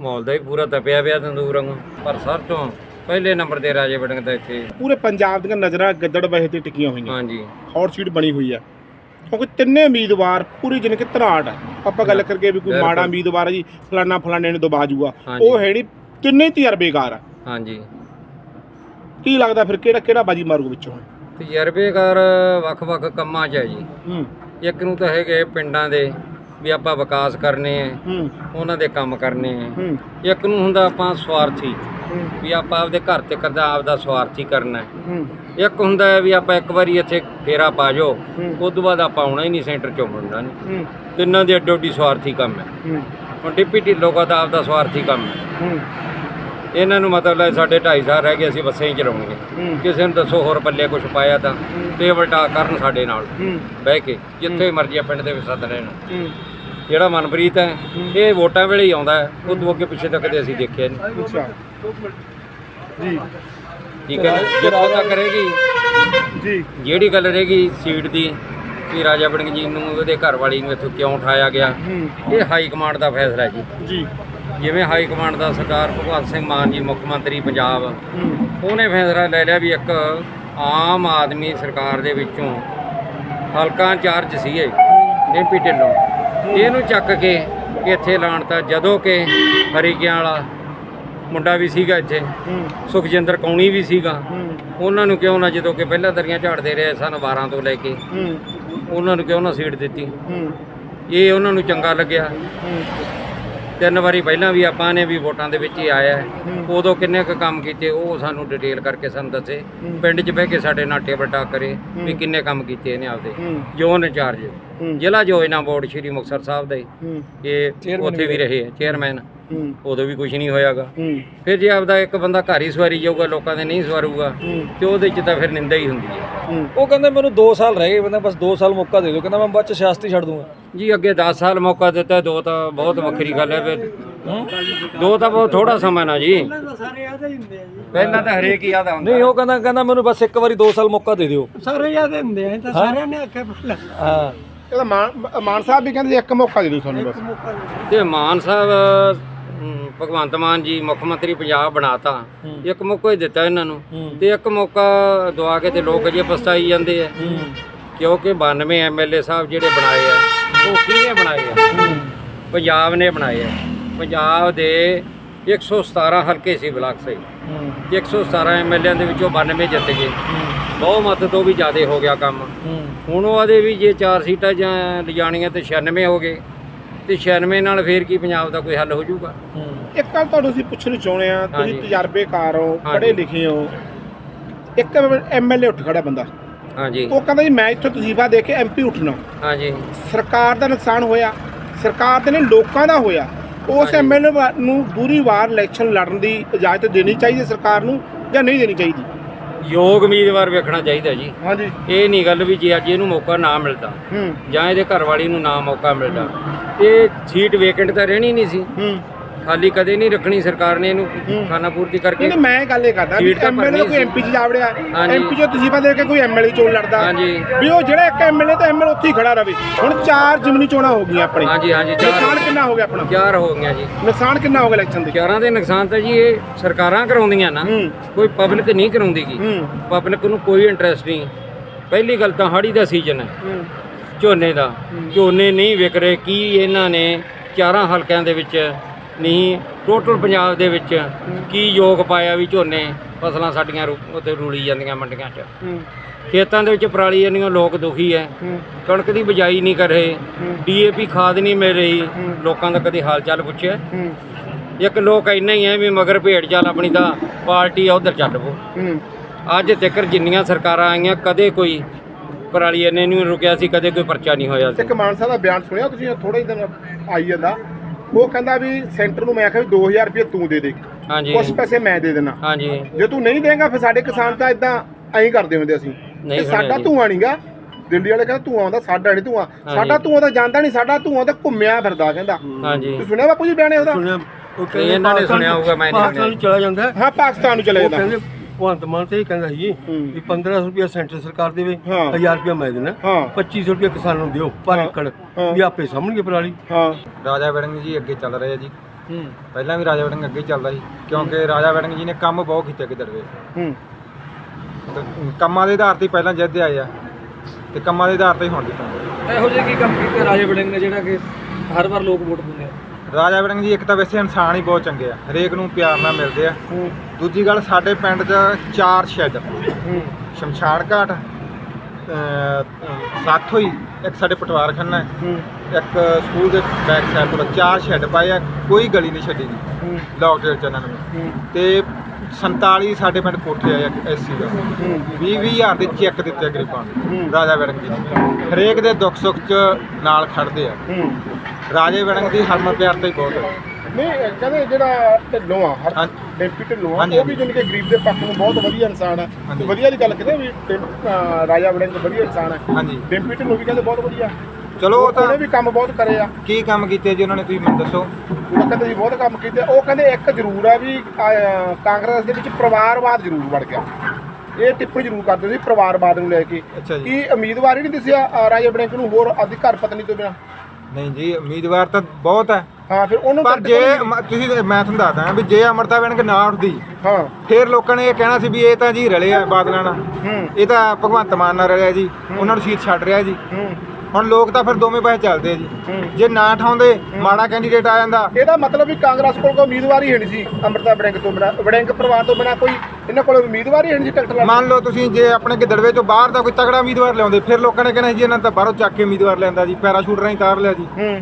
ਮਾਹੌਲ ਦਾ ਵੀ ਪੂਰਾ ਤਪਿਆ ਪਿਆ ਤੰਦੂਰ ਵਾਂਗੂ। ਪਰ ਸਭ ਤੋਂ ਪਹਿਲੇ ਨੰਬਰ ਤੇ ਰਾਜੇ ਵੜਿੰਗ ਦਾ ਇੱਥੇ ਪੂਰੇ ਪੰਜਾਬ ਦੀਆਂ ਨਜ਼ਰਾਂ ਗਿੱਦੜ ਬਹਿ ਤੇ ਟਿਕੀਆਂ ਹੋਈਆਂ। ਹਾਂਜੀ। ਹੌਟ ਸੀਟ ਬਣੀ ਹੋਈ ਆ। ਕਿਉਂਕਿ ਤਿੰਨੇ ਉਮੀਦਵਾਰ ਪੂਰੀ ਜਿਨ ਕਿ ਧਰਾਟ ਆ। ਆਪਾਂ ਗੱਲ ਕਰਕੇ ਵੀ ਕੋਈ। ਮਾੜਾ ਉਮੀਦਵਾਰ ਆ ਜੀ ਫਲਾਨਾ ਫਲਾਣੇ ਨੂੰ ਦਬਾ ਜੂਗਾ। ਹਾਂਜੀ। ਉਹ ਹੈ ਨਹੀਂ ਤਿੰਨੇ ਹੀ ਤਜਰਬੇਕਾਰ ਆ। ਹਾਂਜੀ। ਕੀ ਲੱਗਦਾ ਫਿਰ ਕਿਹੜਾ ਕਿਹੜਾ ਬਾਜੀ ਮਾਰੂ ਵਿੱਚੋਂ? ਤਜਰਬੇਕਾਰ ਵੱਖ-ਵੱਖ ਕੰਮਾਂ 'ਚ ਹੈ ਜੀ। ਹੂੰ। ਇੱਕ ਨੂੰ ਤਾਂ ਹੈਗੇ ਪਿੰਡਾਂ ਦੇ ਵੀ ਆਪਾਂ ਵਿਕਾਸ ਕਰਨੇ ਆ ਹੂੰ। ਉਹਨਾਂ ਦੇ ਕੰਮ ਕਰਨੇ ਆ। ਇੱਕ ਨੂੰ ਹੁੰਦਾ ਆਪਾਂ ਸਵਾਰਥੀ ਵੀ ਆਪਾਂ ਆਪਦੇ ਘਰ ਤੇ ਕਰਦਾ ਆਪਦਾ ਸਵਾਰਥੀ ਕਰਨਾ। ਹੈ। ਇੱਕ ਹੁੰਦਾ ਹੈ ਵੀ ਆਪਾਂ ਇੱਕ ਵਾਰੀ ਇੱਥੇ ਫੇਰਾ ਪਾ ਜਾਓ। ਉਸ ਤੋਂ ਬਾਅਦ ਆਪਾਂ ਆਉਣਾ ਹੀ ਨਹੀਂ ਸੈਂਟਰ ਚੋਂ ਮੁੜਨਾ ਨਹੀਂ। ਤਿੰਨਾਂ ਦੇ ਅੱਡੋ ਅੱਡੀ ਸਵਾਰਥੀ ਕੰਮ ਹੈ। ਹੁਣ ਡਿਪਟੀ ਢਿੱਲੋਂ ਦਾ ਆਪਦਾ ਸਵਾਰਥੀ ਕੰਮ ਹੈ। ਇਹਨਾਂ ਨੂੰ ਮਤਲਬ ਹੈ ਸਾਡੇ 2.5 ਸਾਲ ਰਹਿ ਗਏ ਅਸੀਂ ਬੱਸਾਂ ਹੀ ਚਲਾਉਣਗੇ ਕਿਸੇ ਨੂੰ ਦੱਸੋ ਹੋਰ ਪੱਲੇ ਕੁਝ ਪਾਇਆ ਤਾਂ ਟੇਬਲ ਟਾਕ ਕਰਨ ਸਾਡੇ ਨਾਲ। ਬਹਿ ਕੇ ਜਿੱਥੇ ਮਰਜ਼ੀ ਆ ਪਿੰਡ ਦੇ ਵਿੱਚ ਸੱਦ ਲੈਣ। ਜਿਹੜਾ ਮਨਪ੍ਰੀਤ ਹੈ ਇਹ ਵੋਟਾਂ ਵੇਲੇ ਹੀ ਆਉਂਦਾ ਹੈ। ਉਦੋਂ ਅੱਗੇ ਪਿੱਛੇ ਤੱਕ ਕਦੇ ਅਸੀਂ ਦੇਖਿਆ ਨਹੀਂ। ਅੱਛਾ। ਜੀ। ਠੀਕ ਹੈ ਜਿੱਥੋਂ ਤੱਕ ਰਹੇਗੀ। ਜੀ। ਜਿਹੜੀ ਗੱਲ ਰਹੇਗੀ ਸੀਟ ਦੀ ਕਿ ਰਾਜਾ ਵੜਿੰਗ ਜੀ ਨੂੰ ਉਹਦੇ ਘਰ ਵਾਲੀ ਨੂੰ ਇੱਥੋਂ ਕਿਉਂ ਉਠਾਇਆ ਗਿਆ? ਇਹ ਹਾਈ ਕਮਾਂਡ ਦਾ ਫੈਸਲਾ ਜੀ। ਜੀ। ਜਿਵੇਂ ਹਾਈ ਕਮਾਂਡ ਦਾ ਸਰਦਾਰ ਭਗਵੰਤ ਸਿੰਘ ਮਾਨ ਜੀ ਮੁੱਖ ਮੰਤਰੀ ਪੰਜਾਬ ਉਹਨੇ ਫੈਸਲਾ ਲੈ ਲਿਆ ਵੀ ਇੱਕ ਆਮ ਆਦਮੀ ਸਰਕਾਰ ਦੇ ਵਿੱਚੋਂ ਹਲਕਾ ਇੰਚਾਰਜ ਸੀਗੇ ਡਿੰਪੀ ਢਿੱਲੋਂ। ਇਹਨੂੰ ਚੱਕ ਕੇ ਇੱਥੇ ਲਾਣ ਤਾਂ ਜਦੋਂ ਕਿ ਹਰੀਕਿਆਂ ਵਾਲਾ ਮੁੰਡਾ ਵੀ ਸੀਗਾ ਇੱਥੇ ਸੁਖਜਿੰਦਰ ਕੌਣੀ ਵੀ ਸੀਗਾ। ਉਹਨਾਂ ਨੂੰ ਕਿਉਂ ਨਾ ਜਦੋਂ ਕਿ ਪਹਿਲਾਂ ਦਰੀਆਂ ਝਾੜਦੇ ਰਹੇ ਸਨ 12 ਤੋਂ ਲੈ ਕੇ ਉਹਨਾਂ ਨੂੰ ਕਿਉਂ ਨਾ ਸੀਟ ਦਿੱਤੀ। ਇਹ ਉਹਨਾਂ ਨੂੰ ਚੰਗਾ ਲੱਗਿਆ। ਤਿੰਨ ਵਾਰੀ ਪਹਿਲਾਂ ਵੀ ਆਪਾਂ ਨੇ ਵੀ ਵੋਟਾਂ ਦੇ ਵਿੱਚ ਹੀ ਆਇਆ। ਉਦੋਂ ਕਿੰਨੇ ਕੁ ਕੰਮ ਕੀਤੇ ਉਹ ਸਾਨੂੰ ਡਿਟੇਲ ਕਰਕੇ ਸਾਨੂੰ ਦੱਸੇ। ਪਿੰਡ 'ਚ ਬਹਿ ਕੇ ਸਾਡੇ ਨਾਲ ਟੇਬਲ ਟਾਕ ਕਰੇ ਵੀ। ਕਿੰਨੇ ਕੰਮ ਕੀਤੇ ਇਹਨੇ ਆਪਦੇ। ਜੋਨ ਇੰਚਾਰਜ ਜ਼ਿਲ੍ਹਾ ਯੋਜਨਾ ਬੋਰਡ ਸ਼੍ਰੀ ਮੁਕਤਸਰ ਸਾਹਿਬ ਦੇ ਹੂੰ। ਇਹ ਉੱਥੇ ਵੀ ਰਹੇ। ਹੈ ਚੇਅਰਮੈਨ ਹੂੰ। ਉਦੋਂ ਵੀ ਕੁਝ ਨਹੀਂ ਹੋਇਆਗਾ। ਹੂੰ। ਫਿਰ ਜੇ ਆਪਦਾ ਇੱਕ ਬੰਦਾ ਘਰ ਹੀ ਸਵਾਰੀ ਜਾਊਗਾ ਲੋਕਾਂ ਦੇ ਨਹੀਂ ਸਵਾਰੂਗਾ ਤੇ ਉਹਦੇ 'ਚ ਤਾਂ ਫਿਰ ਨਿੰਦਾ ਹੀ ਹੁੰਦੀ ਹੈ। ਉਹ ਕਹਿੰਦੇ ਮੈਨੂੰ 2 ਸਾਲ ਰਹਿ ਗਏ ਕਹਿੰਦਾ ਬਸ 2 ਸਾਲ ਮੌਕਾ ਦੇ ਦਿਓ ਕਹਿੰਦਾ ਮੈਂ ਬਾਅਦ ਚ ਸਿਆਸਤੀ ਛੱਡ ਦੂੰਗਾ। ਜੀ ਅੱਗੇ 10 ਸਾਲ ਮੌਕਾ ਦਿੱਤਾ ਦੋ ਤਾਂ ਬਹੁਤ ਵੱਖਰੀ ਗੱਲ ਹੈ ਫਿਰ। ਦੋ ਤਾਂ ਬਹੁਤ ਥੋੜਾ ਸਮਾਂ ਨਾ ਜੀ। ਪਹਿਲਾਂ ਤਾਂ ਹਰੇਕ ਹੀ ਆਦਾ ਹੁੰਦਾ। ਨਹੀਂ ਉਹ ਕਹਿੰਦਾ ਕਹਿੰਦਾ ਮੈਨੂੰ ਬਸ ਇੱਕ ਵਾਰੀ 2 ਸਾਲ ਮੌਕਾ ਦੇ ਦਿਓ। ਸਾਰੇ ਯਾਦ ਹੁੰਦੇ ਆ ਤਾਂ ਸਾਰਿਆਂ ਨੇ ਆਖਿਆ ਹਾਂ। ਇਹਦਾ ਮਾਨ ਮਾਨ ਸਾਹਿਬ ਵੀ ਕਹਿੰਦੇ ਇੱਕ ਮੌਕਾ ਦੇ ਦਿਓ ਸਾਨੂੰ ਬਸ ਤੇ ਮਾਨ ਸਾਹਿਬ ਅਮ, ਭਗਵੰਤ ਮਾਨ ਜੀ ਮੁੱਖ ਮੰਤਰੀ ਪੰਜਾਬ ਬਣਾਤਾ। ਇੱਕ ਮੌਕਾ ਹੀ ਦਿੱਤਾ ਇਹਨਾਂ ਨੂੰ। ਤੇ ਇੱਕ ਮੌਕਾ ਦਵਾ ਕੇ ਤੇ ਲੋਕ ਅਜੇ ਪਛਤਾਈ ਜਾਂਦੇ ਆ। ਕਿਉਂਕਿ 92 ਐਮਐਲਏ ਸਾਹਿਬ ਜਿਹੜੇ ਬਣਾਏ ਆ ਉਹ ਕਿਹਨੇ ਬਣਾਏ ਆ? ਪੰਜਾਬ ਨੇ ਬਣਾਏ ਆ। ਪੰਜਾਬ ਦੇ 117 ਹਲਕੇ ਸੀ ਬਲਾਕ ਸਹੀ। 117 ਐਮਐਲਏ ਦੇ ਵਿੱਚੋਂ 92 ਜਿੱਤ ਗਏ। ਬਹੁਮਤ ਤੋਂ ਵੀ ਜ਼ਿਆਦਾ ਹੋ ਗਿਆ ਕੰਮ। ਹੁਣ ਉਹਦੇ ਵੀ ਜੇ ਚਾਰ ਸੀਟਾਂ ਜਾਂ ਲਿਜਾਣੀਆਂ ਤੇ 96 ਹੋ ਗਏ ਤੇ 96 ਨਾਲ ਫੇਰ ਕੀ ਪੰਜਾਬ ਦਾ ਕੋਈ ਹੱਲ ਹੋ ਜਾਊਗਾ? ਇੱਕ ਗੱਲ ਤੁਹਾਨੂੰ ਅਸੀਂ ਪੁੱਛਣਾ ਚਾਹੁੰਦੇ ਆ ਤੁਸੀਂ। ਤਜਰਬੇਕਾਰ ਹੋ। ਪੜ੍ਹੇ ਲਿਖੇ ਹੋ। ਇੱਕ ਐਮਐਲਏ ਉੱਠ ਖੜਾ ਬੰਦਾ। ਹਾਂਜੀ। ਉਹ ਕਹਿੰਦਾ ਜੀ ਮੈਂ ਇੱਥੋਂ ਤਜੀਬਾ ਦੇ ਕੇ ਐਮਪੀ ਉੱਠਣਾ। ਹਾਂਜੀ। ਸਰਕਾਰ ਦਾ ਨੁਕਸਾਨ ਹੋਇਆ। ਸਰਕਾਰ ਦੇ ਨੇ ਲੋਕਾਂ ਦਾ ਹੋਇਆ। ਉਸ। ਐਮਐਲਏ ਨੂੰ ਦੂਰੀ ਵਾਰ ਇਲੈਕਸ਼ਨ ਲੜਨ ਦੀ ਇਜਾਜ਼ਤ ਦੇਣੀ ਚਾਹੀਦੀ ਸਰਕਾਰ ਨੂੰ ਜਾਂ ਨਹੀਂ ਦੇਣੀ ਚਾਹੀਦੀ? ਯੋਗ ਉਮੀਦਵਾਰ ਵੇਖਣਾ ਚਾਹੀਦਾ ਜੀ। ਹਾਂਜੀ। ਇਹ ਨਹੀਂ ਗੱਲ ਵੀ ਜੇ ਅੱਜ ਇਹਨੂੰ ਮੌਕਾ ਨਾ ਮਿਲਦਾ ਹੂੰ। ਜਾਂ ਇਹਦੇ ਘਰ ਵਾਲੀ ਨੂੰ ਨਾ ਮੌਕਾ ਮਿਲਦਾ। ਇਹ ਸੀਟ ਵੇਕੈਂਟ ਤਾਂ ਰਹਿਣੀ ਨਹੀਂ ਸੀ। ਹੂੰ। ਖਾਲੀ ਕਦੇ ਨਹੀਂ ਰੱਖਣੀ ਸਰਕਾਰ ਨੇ ਇਹਨੂੰ ਖਾਨਾ ਪੂਰਤੀ ਕਰਕੇ। ਨਹੀਂ ਮੈਂ ਗੱਲ ਇਹ ਕਰਦਾ ਵੀ ਐਮਐਲਏ ਕੋਈ। ਐਮਪੀ ਚ ਜਾਵੜਿਆ। ਐਮਪੀ ਚ ਤਜੀਬਾ ਦੇ ਕੇ ਕੋਈ ਐਮਐਲਏ ਚੋਣ ਲੜਦਾ। ਹਾਂਜੀ। ਵੀ ਉਹ ਜਿਹੜਾ ਇੱਕ ਐਮਐਲਏ ਤੇ ਐਮਐਲਏ ਉੱਥੇ ਹੀ ਖੜਾ ਰਵੇ। ਹੁਣ ਚਾਰ ਜਿਮਨੀ ਚੋਣਾਂ ਹੋ ਗਈਆਂ ਆਪਣੇ। ਹਾਂਜੀ ਹਾਂਜੀ ਚਾਰ। ਨੁਕਸਾਨ ਕਿੰਨਾ ਹੋ ਗਿਆ ਆਪਣਾ? ਚਾਰ ਹੋ ਗਈਆਂ ਜੀ। ਨੁਕਸਾਨ ਕਿੰਨਾ ਹੋ ਗਿਆ ਇਲੈਕਸ਼ਨ ਦੇ? ਚਾਰਾਂ ਦੇ ਨੁਕਸਾਨ ਤਾਂ ਜੀ ਇਹ ਸਰਕਾਰਾਂ ਕਰਾਉਂਦੀਆਂ ਨਾ। ਕੋਈ ਪਬਲਿਕ ਨਹੀਂ ਕਰਾਉਂਦੀਗੀ ਪਬਲਿਕ ਨੂੰ ਕੋਈ ਇੰਟਰਸਟ ਨਹੀਂ। ਪਹਿਲੀ ਗੱਲ ਤਾਂ ਹਾੜੀ ਦਾ ਸੀਜ਼ਨ ਹੈ। ਹੂੰ। ਝੋਨੇ ਦਾ। ਝੋਨੇ ਨਹੀਂ ਵਿਕ ਰਹੇ। ਕੀ ਇਹਨਾਂ ਨੇ ਚਾਰਾਂ ਹਲਕਿਆਂ ਦੇ ਵਿੱਚ ਨਹੀਂ ਟੋਟਲ ਪੰਜਾਬ ਦੇ ਵਿੱਚ ਕੀ ਯੋਗ ਪਾਇਆ ਵੀ ਝੋਨੇ ਫਸਲਾਂ ਸਾਡੀਆਂ ਉੱਤੇ ਰੂਲੀ ਜਾਂਦੀਆਂ ਮੰਡੀਆਂ 'ਚ। ਹੂੰ। ਖੇਤਾਂ ਦੇ ਵਿੱਚ ਪਰਾਲੀ ਜਾਂਦੀਆਂ ਲੋਕ ਦੁਖੀ ਐ। ਹੂੰ। ਕਣਕ ਦੀ ਬਿਜਾਈ ਨਹੀਂ ਕਰ। ਰਹੇ ਹੂੰ। ਡੀਏਪੀ ਖਾਦ ਨਹੀਂ ਮਿਲ ਰਹੀ। ਲੋਕਾਂ ਦਾ ਕਦੀ ਹਾਲ ਚਾਲ ਪੁੱਛਿਆ ਹੂੰ। ਇੱਕ ਲੋਕ ਇੰਨਾ ਹੀ ਐ ਵੀ ਮਗਰ ਭੇਡ ਚਾਲ ਆਪਣੀ ਤਾਂ ਪਾਰਟੀ ਆ ਉਧਰ ਚੱਲ ਪੋ ਹੂੰ। ਅੱਜ ਤੱਕ ਜਿੰਨੀਆਂ ਸਰਕਾਰਾਂ ਆਈਆਂ ਕਦੇ ਕੋਈ ਪਰਾਲੀ ਇਹਨੇ ਨਹੀਂ ਰੁਕਿਆ ਸੀ ਕਦੇ ਕੋਈ ਪਰਚਾ ਨਹੀਂ ਹੋਇਆ ਸੀ। ਇੱਕ ਮਾਨ ਸਾਹਿਬ ਦਾ ਬਿਆਨ ਸੁਣਿਆ ਤੁਸੀਂ ਥੋੜਾ ਹੀ ਦਿਨ ਆਈ ਜਾਂਦਾ। ਉਹ ਕਹਿੰਦਾ ਵੀ ਸੈਂਟਰ ਨੂੰ ਮੈਂ ਆਖਿਆ ਵੀ 2000 ਰੁਪਏ ਤੂੰ ਦੇ ਦੇ। ਹਾਂਜੀ। ਕੁਝ ਪੈਸੇ ਮੈਂ ਦੇ ਦੇਣਾ। ਹਾਂਜੀ। ਜੇ ਤੂੰ ਨਹੀਂ ਦੇਂਗਾ ਫਿਰ ਸਾਡੇ ਕਿਸਾਨ ਤਾਂ ਇਦਾਂ ਐਂ ਕਰਦੇ ਹੁੰਦੇ ਅਸੀਂ ਨਹੀਂ ਤੇ ਸਾਡਾ। ਧੂਆਂ ਨਹੀਂਗਾ ਦਿੱਲੀ ਵਾਲੇ ਕਹਿੰਦੇ ਧੂਆਂ ਆਉਂਦਾ ਸਾਡਾ ਨਹੀਂ ਧੂਆਂ। ਸਾਡਾ ਧੂਆਂ ਤਾਂ ਜਾਂਦਾ ਨਹੀਂ ਸਾਡਾ ਧੂਆਂ ਤਾਂ ਘੁੰਮਿਆ ਫਿਰਦਾ ਕਹਿੰਦਾ। ਹਾਂਜੀ। ਤੁਸੀਂ ਸੁਣਿਆ ਬਾਪੂ ਜੀ ਬਿਆਨੇ ਉਹਦਾ ਸੁਣਿਆ। ਉਹ ਤੇ ਇਹਨਾਂ ਨੇ ਸੁਣਿਆ ਹੋਊਗਾ ਮੈਂ ਨਹੀਂ ਪਾਕਿਸਤਾਨ ਨੂੰ ਚਲਾ ਜਾਂਦਾ। ਹਾਂ ਪਾਕਿਸਤਾਨ ਨੂੰ ਚਲੇ ਉਹ ਜਾਂਦਾ। ਕਹਿੰਦੇ ਭਗਵੰਤ ਮਾਨ ਤੇ ਇਹ ਕਹਿੰਦਾ ਸੀ ਹੂੰ। ਵੀ 1500 ਰੁਪਏ ਸੈਂਟਰ ਸਰਕਾਰ ਦੇਵੇ ਹਾਂ। 1000 ਰੁਪਏ ਮੈਂ ਦੇਣਾ ਹਾਂ। 2500 ਰੁਪਏ ਕਿਸਾਨਾਂ ਨੂੰ ਦਿਓ ਪਰ। ਏਕੜ। ਵੀ ਆਪੇ ਸਾਹਮਣੇ ਪਰਾਲੀ। ਹਾਂ। ਰਾਜਾ ਵੜਿੰਗ ਜੀ ਅੱਗੇ ਚੱਲ ਰਹੇ ਆ ਜੀ। ਹੂੰ। ਪਹਿਲਾਂ ਵੀ ਰਾਜਾ ਵੜਿੰਗ ਅੱਗੇ ਚੱਲਦਾ ਸੀ ਕਿਉਂਕਿ ਰਾਜਾ ਵੜਿੰਗ ਜੀ ਨੇ ਕੰਮ ਬਹੁਤ ਕੀਤੇ ਹੂੰ। ਤੇ ਕੰਮਾਂ ਦੇ ਆਧਾਰ ਤੇ ਪਹਿਲਾਂ ਜਿੱਤਦੇ ਆਏ ਆ ਤੇ ਕੰਮਾਂ ਦੇ ਆਧਾਰ ਤੇ ਹੀ ਹੁਣ ਜਿੱਤਾਂਗੇ ਇਹੋ ਜਿਹੇ ਕੀ ਕੰਮ ਕੀਤੇ ਰਾਜੇ ਵੜਿੰਗ ਨੇ ਜਿਹੜਾ ਕਿ ਹਰ ਵਾਰ ਲੋਕ ਵੋਟ ਪਾਉਂਦੇ ਆ? ਰਾਜਾ ਵੜਿੰਗ ਜੀ ਇੱਕ ਤਾਂ ਵੈਸੇ ਇਨਸਾਨ ਹੀ ਬਹੁਤ ਚੰਗੇ ਆ ਹਰੇਕ ਨੂੰ ਪਿਆਰ ਨਾਲ ਮਿਲਦੇ ਆ। ਹੂੰ। ਦੂਜੀ ਗੱਲ ਸਾਡੇ ਪਿੰਡ 'ਚ ਚਾਰ ਸ਼ੈੱਡ। ਸ਼ਮਸ਼ਾਨ ਘਾਟ ਸੱਤ ਹੋਈ ਇੱਕ ਸਾਡੇ ਪਟਵਾਰ ਖੰਨਾ ਇੱਕ ਸਕੂਲ ਦੇ ਬੈਕ ਸਾਈਡ ਤੋਂ ਚਾਰ ਸ਼ੈੱਡ ਪਾਏ ਆ ਕੋਈ ਗਲੀ ਨਹੀਂ ਛੱਡੀ ਜੀ। ਹੂੰ। ਲੋਕਡਾਊਨ ਚ ਇਹਨਾਂ ਨੇ। ਤੇ 47 ਸਾਡੇ ਪਿੰਡ ਕੋਠੇ ਆਏ ਐਸੀ ਦਾ। ਹੂੰ 20 ਹਜ਼ਾਰ ਦੇ ਚੈੱਕ ਦਿੱਤੇ ਆ ਗਰੀਬਾਂ। ਨੂੰ। ਰਾਜਾ ਵੜਿੰਗ ਜੀ ਹਰੇਕ ਦੇ ਦੁੱਖ ਸੁੱਖ ਚ ਨਾਲ ਖੜਦੇ ਆ। ਰਾਜੇ ਵੜਿੰਗ ਦੀ ਹਰਮਨ ਪਿਆਰ ਤੇ ਬਹੁਤ ਹੈ ਨਹੀਂ ਕਹਿੰਦੇ ਜਿਹੜਾ ਢਿੱਲੋਂ ਆ ਹਰ ਹਾਂ। ਡੈਂਪੀ ਢਿੱਲੋਂ ਆ ਹਾਂਜੀ, ਉਹ ਵੀ ਜਾਣੀ ਕਿ ਗਰੀਬ ਦੇ ਪੱਖ ਨੂੰ ਬਹੁਤ ਵਧੀਆ ਇਨਸਾਨ ਹੈ ਹਾਂਜੀ। ਵਧੀਆ ਦੀ ਗੱਲ ਕਿਤੇ ਵੀ ਡੈਂਪ- ਅਹ ਰਾਜਾ ਵੜਿੰਗ ਵਧੀਆ ਇਨਸਾਨ ਹੈ ਹਾਂਜੀ। ਡੈਂਪੀ ਢਿੱਲੋਂ ਵੀ ਕਹਿੰਦੇ ਬਹੁਤ ਵਧੀਆ। ਚਲੋ ਉਹ ਉਹਨੇ ਤਾਂ ਵੀ ਕੰਮ ਬਹੁਤ ਕਰੇ ਆ। ਕੀ ਕੰਮ ਕੀਤੇ ਜੀ ਉਹਨਾਂ ਨੇ ਤੁਸੀਂ ਮੈਨੂੰ ਦੱਸੋ। ਉਹ ਕਹਿੰਦੇ ਜੀ ਬਹੁਤ ਕੰਮ ਕੀਤੇ। ਉਹ ਕਹਿੰਦੇ ਇੱਕ ਜ਼ਰੂਰ ਆ ਵੀ ਅਹ, ਕਾਂਗਰਸ ਦੇ ਵਿੱਚ ਪਰਿਵਾਰਵਾਦ ਜ਼ਰੂਰ ਵੜ ਗਿਆ। ਇਹ ਟਿੱਪਣੀ ਜ਼ਰੂਰ ਕਰਦੇ ਸੀ ਪਰਿਵਾਰਵਾਦ ਨੂੰ ਲੈ ਕੇ। ਅੱਛਾ ਜੀ। ਕੀ ਉਮੀਦਵਾਰ ਹੀ ਨਹੀਂ ਦਿਸਿਆ ਅਹ, ਰਾਜਾ ਵੜਿੰਗ ਨੂੰ ਹੋਰ ਆਪਦੀ ਘਰ ਪਤਨੀ ਤੋਂ ਬਿਨਾ? ਨਹੀਂ ਜੀ ਉਮੀਦਵਾਰ ਤਾਂ ਬਹੁਤ ਹੈ ਹਾਂ ਫਿਰ ਉਹਨੂੰ ਪਰ ਜੇ ਕੇ- ਮ- ਤੁਸੀਂ ਮੈਂ ਤੁਹਾਨੂੰ ਦੱਸਦਾ ਵੀ ਜੇ ਅਮਰਤਾ ਵੜਿੰਗ ਨਾ ਉੱਠਦੀ ਹਾਂ। ਫਿਰ ਲੋਕਾਂ ਨੇ ਇਹ ਕਹਿਣਾ ਸੀ ਵੀ ਇਹ ਤਾਂ ਜੀ ਰਲੇ ਆ ਬਾਦਲਾਂ ਨਾਲ। ਹੂੰ। ਇਹ ਤਾਂ ਭਗਵੰਤ ਮਾਨ ਨਾਲ ਰਲਿਆ ਜੀ ਉਹਨਾਂ ਨੂੰ ਸੀਟ ਛੱਡ ਰਿਹਾ ਜੀ। ਹੂੰ। ਹੁਣ ਲੋਕ ਤਾਂ ਫਿਰ ਦੋਵੇਂ ਪਾਸੇ ਚੱਲਦੇ ਆ ਜੀ। ਹੂੰ। ਜੇ ਨਾ ਠਾਉਂਦੇ ਮਾੜਾ ਕੈਂਡੀਡੇਟ ਆ ਜਾਂਦਾ। ਇਹਦਾ ਮਤਲਬ ਵੀ ਕਾਂਗਰਸ ਕੋਲ ਕੋਈ ਉਮੀਦਵਾਰ ਹੀ ਹੈ ਨਹੀਂ ਸੀ ਅੰਮ੍ਰਿਤਾ ਵੜਿੰਗ ਤੋਂ ਬਿਨਾ ਵੜਿੰਗ ਪਰਿਵਾਰ ਤੋਂ ਬਿਨਾ ਕੋਈ ਇਹਨਾਂ ਕੋਲ ਉਮੀਦਵਾਰ ਹੀ ਹੈ ਨਹੀਂ ਸੀ ਟਿਕਟ ਲੜਨ ਮੰਨ ਲਓ ਤੁਸੀਂ ਜੇ ਆਪਣੇ ਗਿੱਦੜਵੇ ਤੋਂ ਬਾਹਰ ਦਾ ਕੋਈ ਤਗੜਾ ਉਮੀਦਵਾਰ ਲਿਆਉਂਦੇ ਫਿਰ ਲੋਕਾਂ ਨੇ ਕਹਿਣਾ ਜੀ ਇਹਨਾਂ ਤਾਂ ਬਾਹਰੋਂ ਚੱਕ ਕੇ ਉਮੀਦਵਾਰ ਲਿਆਂਦਾ ਜੀ ਪੈਰਾਸ਼ੂਟ ਰਾਹੀਂ ਤਾਰ ਲਿਆ ਜੀ। ਹੂੰ।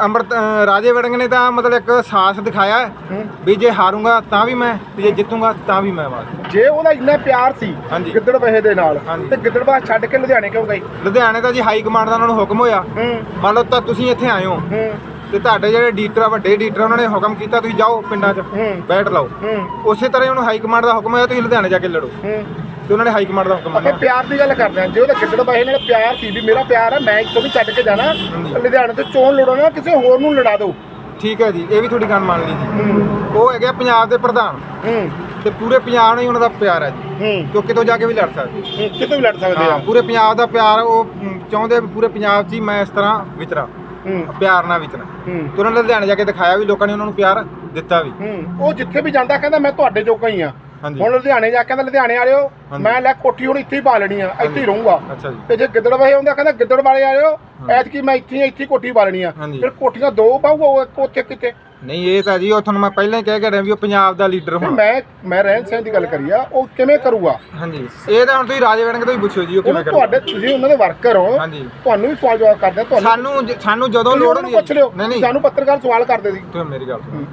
ਅੰਮ੍ਰਿਤ ਅ, ਰਾਜੇ ਵੜਿੰਗ ਨੇ ਤਾਂ ਮਤਲਬ ਇੱਕ ਸਾਹਸ ਦਿਖਾਇਆ ਹੈ। ਵੀ ਜੇ ਹਾਰੂੰਗਾ ਤਾਂ ਵੀ ਮੈਂ ਤੇ ਜੇ ਜਿੱਤੂੰਗਾ ਤਾਂ ਵੀ ਮੈਂ ਬਾਦ ਜੇ ਉਹਦਾ ਇੰਨਾ ਪਿਆਰ ਸੀ ਹਾਂਜੀ। ਗਿੱਦੜ ਬਹੇ ਦੇ ਨਾਲ ਹਾਂਜੀ। ਤੇ ਗਿੱਦੜਬਾਹ ਛੱਡ ਕੇ ਲੁਧਿਆਣੇ ਕਿਉਂ ਗਈ? ਲੁਧਿਆਣੇ ਦਾ ਜੀ ਹਾਈ ਕਮਾਂਡ ਦਾ ਉਹਨਾਂ ਨੂੰ ਹੁਕਮ ਹੋਇਆ। ਹੂੰ। ਮੰਨ ਲਓ ਤਾਂ ਤੁਸੀਂ ਇੱਥੇ ਆਏ ਹੋ। ਹੂੰ। ਤੇ ਤੁਹਾਡੇ ਜਿਹੜੇ ਡੀਟਰ ਆ ਵੱਡੇ ਡੀਟਰ ਉਹਨਾਂ ਨੇ ਹੁਕਮ ਕੀਤਾ ਤੁਸੀਂ ਜਾਓ ਪਿੰਡਾਂ 'ਚ ਹੂੰ। ਬੈਠ ਲਓ। ਹੂੰ। ਉਸੇ ਤਰ੍ਹਾਂ ਹੀ ਉਹਨੂੰ ਹਾਈ ਕਮਾਂਡ ਦਾ ਹੁਕਮ ਹੋਇਆ ਤੁਸੀਂ ਲੁਧਿਆਣੇ ਜਾ ਕੇ ਲੜੋ। ਹੂੰ। ਤੇ ਉਹਨਾਂ ਨੇ ਹਾਈ ਕਮਾਂਡ ਦਾ ਹੁਕਮ ਮੰਨਿਆ। ਪਿਆਰ ਦੀ ਗੱਲ ਕਰਦੇ ਹਾਂ। ਜੇ ਉਹਦਾ ਗਿੱਦੜ ਬਹੇ ਨਾਲ ਪਿਆਰ ਸੀ ਵੀ ਮੇਰਾ ਪਿਆਰ ਹੈ ਮੈਂ ਇੱਥੋਂ ਵੀ ਛੱਡ ਕੇ ਜਾਣਾ। ਲੁਧਿਆਣੇ ਤੋਂ ਚੋਣ ਲੜਾਉਣਾ ਕਿਸੇ ਹੋਰ ਨੂੰ ਲੜਾ ਦਿਓ। ਠੀਕ ਹੈ ਜੀ ਇਹ ਵੀ ਤੁਹਾਡੀ ਗੱਲ ਮੰਨ ਲਈ ਜੀ। ਉਹ ਹੈਗੇ ਆ ਪੰਜਾਬ ਦੇ ਪ੍ਰਧਾਨ। ਹੂੰ। ਤੇ ਪੂਰੇ ਪੰਜਾਬ ਨੂੰ ਹੀ ਉਹਨਾਂ ਦਾ ਪਿਆਰ ਹੈ ਜੀ। ਹੂੰ। ਜੋ ਕਿਤੋਂ ਜਾ ਕੇ ਵੀ ਲੜ ਸਕਦੇ? ਹੂੰ, ਕਿਤੇ ਵੀ ਲੜ ਸਕਦੇ ਹਾਂ ਆ ਪੂਰੇ ਪੰਜਾਬ ਦਾ ਪਿਆਰ ਉਹ ਮ, ਚਾਹੁੰਦੇ ਆ ਵੀ ਪੂਰੇ ਪੰਜਾਬ 'ਚ ਹੀ ਮੈਂ ਇਸ ਤਰ੍ਹਾਂ ਵਿਚਰਾਂ। ਹੂੰ। ਪਿਆਰ ਨਾਲ ਵਿਚਰਾਂ। ਹੂੰ। ਤੇ ਉਹਨਾਂ ਨੇ ਲੁਧਿਆਣੇ ਜਾ ਕੇ ਦਿਖਾਇਆ ਵੀ ਲੋਕਾਂ ਨੇ ਉਹਨਾਂ ਨੂੰ ਪਿਆਰ ਦਿੱਤਾ ਵੀ। ਹੂੰ। ਉਹ ਜਿੱਥੇ ਵੀ ਜਾਂਦਾ ਕਹਿੰਦਾ ਮੈਂ ਤੁਹਾਡੇ ਜੋਗਾ ਹੀ ਆ। ਹਾਂਜੀ। ਹੁਣ ਲੁਧਿਆਣੇ ਜਾ ਕੇ ਕਹਿੰਦਾ ਲੁਧਿਆਣੇ ਵਾਲਿਓ ਹਾਂਜੀ। ਮੈਂ ਲੈ ਕੋਠੀ ਹੁਣ ਇੱਥੇ ਹੀ ਪਾ ਲੈਣੀ ਆ ਇੱਥੇ ਹੀ ਰਹੂੰਗਾ। ਅੱਛਾ ਜੀ। ਤੇ ਜੇ ਗਿੱਦੜ ਵਾਲੇ ਆਉਂਦਾ ਕਹਿੰਦਾ ਗਿੱਦੜ ਵਾਲੇ ਆਇਓ ਐਤਕੀ ਮੈਂ ਇੱਥੇ ਹੀ ਇੱਥੇ ਹੀ ਕੋਠੀ ਪਾ ਲੈਣੀ ਆ। ਹਾਂਜੀ। ਫਿਰ ਕੋਠੀਆਂ ਦੋ ਪਾਊਗਾ ਉਹ ਇੱਕ ਉੱਥੇ ਕਿਤੇ ਨਹੀਂ ਇਹ ਤਾਂ ਜੀ ਉਹ ਤੁਹਾਨੂੰ ਮੈਂ ਪਹਿਲਾਂ ਹੀ ਕਹਿ ਕੇ ਰਿਹਾ ਵੀ ਉਹ ਪੰਜਾਬ ਦਾ ਲੀਡਰ ਹੁਣ। ਮੈਂ ਮੈਂ ਰਹਿਣ ਸਹਿਣ ਦੀ ਗੱਲ ਕਰੀ ਆ ਉਹ ਕਿਵੇਂ ਕਰੂਗਾ? ਹਾਂਜੀ। ਇਹ ਤਾਂ ਹੁਣ ਤੁਸੀਂ ਰਾਜੇ ਵੜਿੰਗ ਤੋਂ ਹੀ ਪੁੱਛੋ ਜੀ ਉਹ ਉਹ ਕਿਵੇਂ ਕਰਦਾ ਤੁਹਾਡੇ ਤੁਸੀਂ ਉਹਨਾਂ ਦੇ ਵਰਕਰ ਹੋ। ਹਾਂਜੀ। ਤੁਹਾਨੂੰ ਵੀ ਸਵਾਲ ਜਵਾਬ ਕਰਦੇ ਆ ਤੁਹਾਨੂੰ ਸਾਨੂੰ ਜ- ਸਾਨੂੰ ਜਦੋਂ ਤੁਸੀਂ ਲੋੜ ਉਹਨਾਂ ਨੂੰ ਹੁੰਦੀ ਹੈ ਪੁੱਛ ਲਿਓ। ਨਹੀਂ ਨਹੀਂ। ਸਾਨੂੰ ਪੱਤਰਕਾਰ ਸਵਾਲ ਕਰਦੇ ਸੀ। ਤੁਸੀਂ ਮੇਰੀ ਗੱਲ ਸੁਣੋ।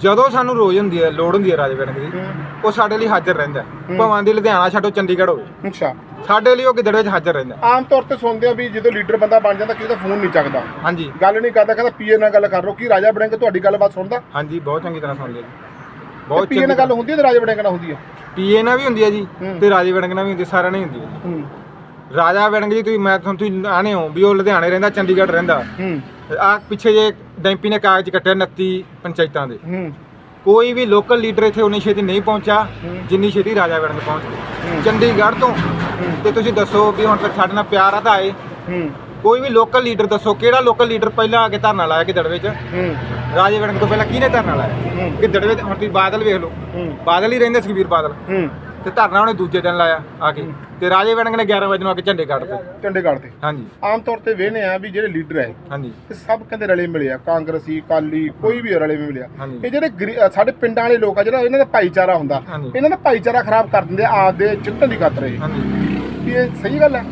ਜਦੋਂ ਸਾਨੂੰ ਰੋਜ਼ ਹੁੰਦੀ ਹੈ ਲੋੜ ਹੁੰਦੀ ਹੈ ਰਾਜੇ ਵੜਿੰਗ ਦੀ ਉਹ ਸਾਡੇ ਲਈ ਹਾਜ਼ਰ ਰਹਿੰਦਾ ਹੈ। ਭਾਵੇਂ ਦੀ ਲੁਧਿਆਣਾ ਛੱਡੋ ਚੰਡੀਗੜ੍ਹ ਹੋਵੇ ਅੱਛਾ। ਸਾਡੇ ਲਈ ਉਹ ਗਿੱਦੜ ਵਿੱਚ ਹਾਜ਼ਰ ਰਹਿੰਦਾ ਹੈ। ਆਮ ਤੌਰ ਤੇ ਸੁਣਦੇ ਆ ਵੀ ਜਦੋਂ ਲੀਡਰ ਬੰਦਾ ਬਣ ਜਾਂਦਾ ਕਿਸੇ ਦਾ ਫੋਨ ਨਹੀਂ ਚੱਕਦਾ। ਹਾਂਜੀ। ਗੱਲ ਨਹੀਂ ਕਰਦਾ ਕਹਿੰਦਾ ਪੀਏ ਨਾਲ ਗੱਲ ਕਰ ਲਓ ਕੀ ਰਾਜਾ ਬੜਿੰਗ ਤੁਹਾਡੀ ਗੱਲਬਾਤ ਸੁਣਦਾ? ਹਾਂਜੀ ਬਹੁਤ ਚੰਗੀ ਤਰ੍ਹਾਂ ਸੁਣ ਲਿਆ ਜੀ। ਬਹੁਤ ਪੀਏ ਨਾਲ ਗੱਲ ਹੁੰਦੀ ਹੈ ਤੇ ਰਾਜਾ ਬੜਿੰਗ ਨਾਲ ਹੁੰਦੀ ਹੈ? ਪੀਏ ਨਾਲ ਵੀ ਹੁੰਦੀ ਹੈ ਜੀ ਹੂੰ। ਤੇ ਰਾਜੇ ਵੜਿੰਗ ਨਾਲ ਵੀ ਹੁੰਦੀ ਸਾਰਿਆਂ ਨਾਲ ਹੀ ਹੁੰਦੀ ਹੈ ਜੀ। ਹੂੰ। ਰਾਜਾ ਵੜਿੰਗ ਜੀ ਤੁਸੀਂ ਮੈਂ ਤੁਹਾਨੂੰ ਤੁਸੀਂ ਆਣੇ ਹੋ ਵੀ ਉਹ ਲੁਧਿਆਣੇ ਰਹਿੰਦਾ ਚੰਡੀਗੜ੍ਹ ਰਹਿੰਦਾ। ਹੂੰ। ਆ ਪਿੱਛੇ ਜੇ ਡੈਂਪੀ ਨੇ ਕਾਗਜ਼ ਕੱਟਿਆ 29 ਪੰਚਾਇਤਾਂ ਦੇ। ਹੂੰ। ਕੋਈ ਵੀ ਲੋਕਲ ਲੀਡਰ ਇੱਥੇ ਉਨੀ ਛੇਤੀ ਨਹੀਂ ਪਹੁੰਚਾ ਜਿੰਨੀ ਛੇਤੀ ਰਾਜਾ ਵੜਿੰਗ ਪਹੁੰਚ ਗਏ। ਚੰਡੀਗੜ੍ਹ ਤੋਂ ਤੇ ਤੁਸੀਂ ਦੱਸੋ ਵੀ ਹੁਣ ਤੱਕ ਸਾਡੇ ਨਾਲ ਪਿਆਰ ਆ ਤਾਂ ਆਏ। ਹੂੰ। ਕੋਈ ਵੀ ਲੋਕਲ ਲੀਡਰ ਦੱਸੋ ਕਿਹੜਾ ਲੋਕਲ ਲੀਡਰ ਪਹਿਲਾਂ ਆ ਕੇ ਧਰਨਾ ਲਾਇਆ ਗਿੱਦੜ ਵਿੱਚ? ਹੂੰ। ਰਾਜੇ ਵੜਿੰਗ ਤੋਂ ਪਹਿਲਾਂ ਕਿਹਨੇ ਧਰਨਾ ਲਾਇਆ? ਹੂੰ। ਗਿੱਦੜ ਵਿੱਚ ਹੁਣ ਤੁਸੀਂ ਬਾਦਲ ਵੇਖ ਲਓ। ਬਾਦਲ ਹੀ ਰਹਿੰਦੇ ਸੁਖਬੀਰ ਬਾਦਲ। ਤੇ ਧਰਨਾ ਉਹਨੇ ਦੂਜੇ ਦਿਨ ਲਾਇਆ ਆ ਕੇ। ਤੇ ਰਾਜੇ ਵੜਿੰਗ ਨੇ 11 ਵਜੇ ਨੂੰ ਆ ਕੇ ਝੰਡੇ ਕੱਢਤੇ ਚੰਡੀਗੜ੍ਹ ਤੇ ਹਾਂਜੀ। ਆਮ ਤੌਰ ਤੇ ਵੇਹਨੇ ਆ ਵੀ ਜਿਹੜੇ ਲੀਡਰ ਹੈ ਹਾਂਜੀ। ਇਹ ਸਭ ਕਹਿੰਦੇ ਰਲੇ ਮਿਲੇ ਆ ਕਾਂਗਰਸੀ ਕਾਲੀ ਕੋਈ ਵੀ ਰਲੇ ਮਿਲਿਆ ਹਾਂਜੀ। ਇਹ ਜਿਹੜੇ ਗਰੀ- ਅ, ਸਾਡੇ ਪਿੰਡਾਂ ਵਾਲੇ ਲੋਕ ਆ ਜਿਹੜਾ ਇਹਨਾਂ ਦਾ ਭਾਈਚਾਰਾ ਹੁੰਦਾ ਹਾਂਜੀ। ਇਹਨਾਂ ਦਾ ਭਾਈਚਾਰਾ ਖਰਾਬ ਕਰ ਦਿੰਦੇ ਆ ਆਪਦੇ ਜਿੱਤਣ ਦੀ ਖਾਤਰ ਇਹ। ਹਾਂਜੀ। ਇਹ ਸਹੀ ਗੱਲ ਹੈ